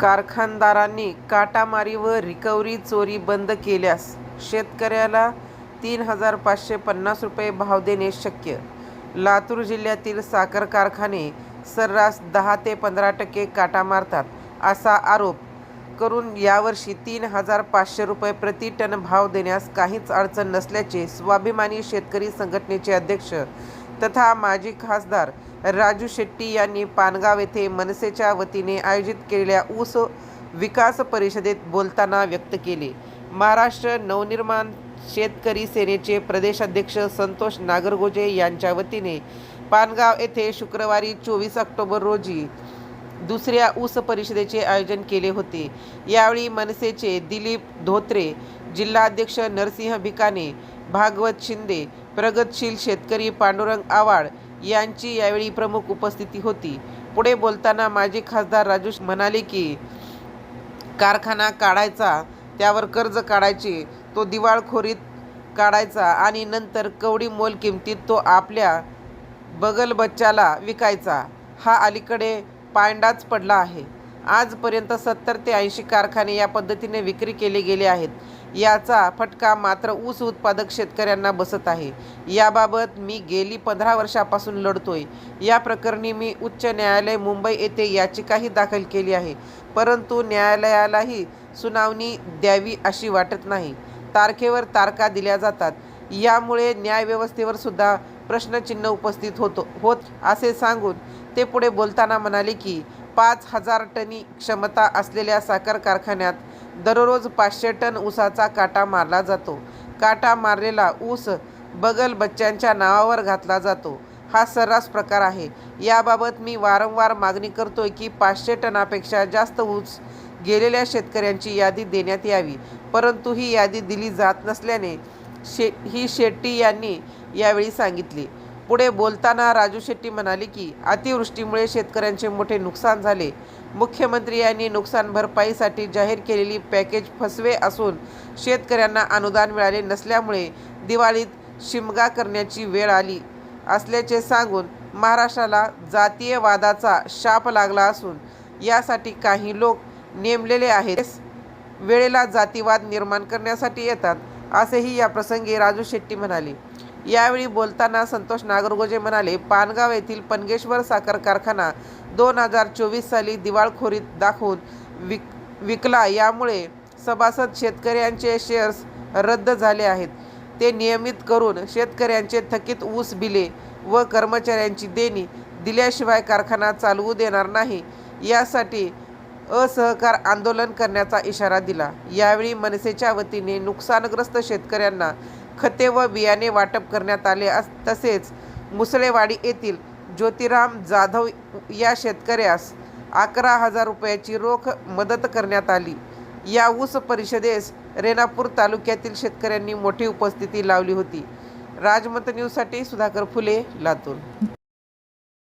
कारखानदारांनी काटामारी व रिकव्हरी चोरी बंद केल्यास शेतकऱ्याला तीन हजार पाचशे पन्नास रुपये भाव देणे शक्य लातूर जिल्ह्यातील साखर कारखाने सर्रास दहा ते पंधरा टक्के काटा मारतात असा आरोप करून यावर्षी तीन हजार पाचशे रुपये प्रति टन भाव देण्यास काहीच अडचण नसल्याचे स्वाभिमानी शेतकरी संघटनेचे अध्यक्ष तथा माजी खासदार राजू शेट्टी यांनी पानगाव येथे मनसेच्या वतीने आयोजित केलेल्या ऊस विकास परिषदेत बोलताना व्यक्त केले. महाराष्ट्र नवनिर्माण शेतकरी सेनेचे प्रदेशाध्यक्ष संतोष नागरगोजे यांच्या वतीने पानगाव येथे शुक्रवारी चोवीस ऑक्टोबर रोजी दुसऱ्या ऊस परिषदेचे आयोजन केले होते. यावेळी मनसेचे दिलीप धोत्रे जिल्हाध्यक्ष नरसिंह भिकाने भागवत शिंदे प्रगतशील शेतकरी पांडुरंग आवाड यांची यावेळी प्रमुख उपस्थिती होती. पुढे बोलताना माजी खासदार राजू म्हणाले की कारखाना काढायचा त्यावर कर्ज काढायचे तो दिवाळखोरीत काढायचा आणि नंतर कवडी मोल किमतीत तो आपल्या बगल बच्चाला विकायचा हा अलीकडे पायंडाच पडला आहे. आजपर्यंत सत्तर ते ऐंशी कारखाने या पद्धतीने विक्री केले गेले आहेत. याचा फटका मात्र ऊस उत्पादक शेतकऱ्यांना बसत आहे. याबाबत मी गेली पंधरा वर्षापासून लढतोय. या प्रकरणी मी उच्च न्यायालय मुंबई येथे याचिकाही दाखल केली आहे. परंतु न्यायालयालाही सुनावणी द्यावी अशी वाटत नाही. तारखेवर तारखा दिल्या जातात. यामुळे न्यायव्यवस्थेवर सुद्धा प्रश्नचिन्ह उपस्थित होतो होत असे सांगून ते पुढे बोलताना म्हणाले की पाच हजार टनी क्षमता असलेल्या साखर कारखान्यात दररोज पाचशे टन ऊसाचा काटा मारला जातो. काटा मारलेला ऊस बगल बच्च्यांच्या नावावर घातला जातो. हा सर्रास प्रकार आहे. याबाबत मी वारंवार मागणी करतोय की पाचशे टनापेक्षा जास्त ऊस गेलेल्या शेतकऱ्यांची यादी देण्यात यावी. परंतु ही यादी दिली जात नसल्याने शे ही शेट्टी यांनी यावेळी सांगितले. पुढे बोलताना राजू शेट्टी म्हणाले की अतिवृष्टीमुळे शेतकऱ्यांचे मोठे नुकसान झाले. मुख्यमंत्री यांनी नुकसान भरपाईसाठी जाहीर केलेली पॅकेज फसवे असून शेतकऱ्यांना अनुदान मिळाले नसल्यामुळे दिवाळीत शिमगा करण्याची वेळ आली असल्याचे सांगून महाराष्ट्राला जातीयवादाचा शाप लागला असून यासाठी काही लोक नेमलेले आहेत. वेळेला जातीवाद निर्माण करण्यासाठी येतात असेही या प्रसंगी राजू शेट्टी म्हणाले. यावेळी बोलताना संतोष नागरगोजे म्हणाले पानगाव येथील पनगेश्वर साखर कारखाना दोन हजार चोवीस साली दिवाळखोरीत दाखवून विक विकला. यामुळे सभासद शेतकऱ्यांचे शेअर्स रद्द झाले आहेत. ते नियमित करून शेतकऱ्यांचे थकीत ऊस बिले व कर्मचाऱ्यांची देणी दिल्याशिवाय कारखाना चालवू देणार नाही. यासाठी असहकार आंदोलन करण्याचा इशारा दिला. यावेळी मनसेच्या वतीने नुकसानग्रस्त शेतकऱ्यांना खते व बियाणे वाटप करण्यात आले अस तसेच मुसळेवाडी येथील ज्योतिराम जाधव या शेतकऱ्यास अकरा हजार रुपयाची रोख मदत करण्यात आली. या ऊस परिषदेस रेणापूर तालुक्यातील शेतकऱ्यांनी मोठी उपस्थिती लावली होती. राजमत न्यूजसाठी सुधाकर फुले लातूर.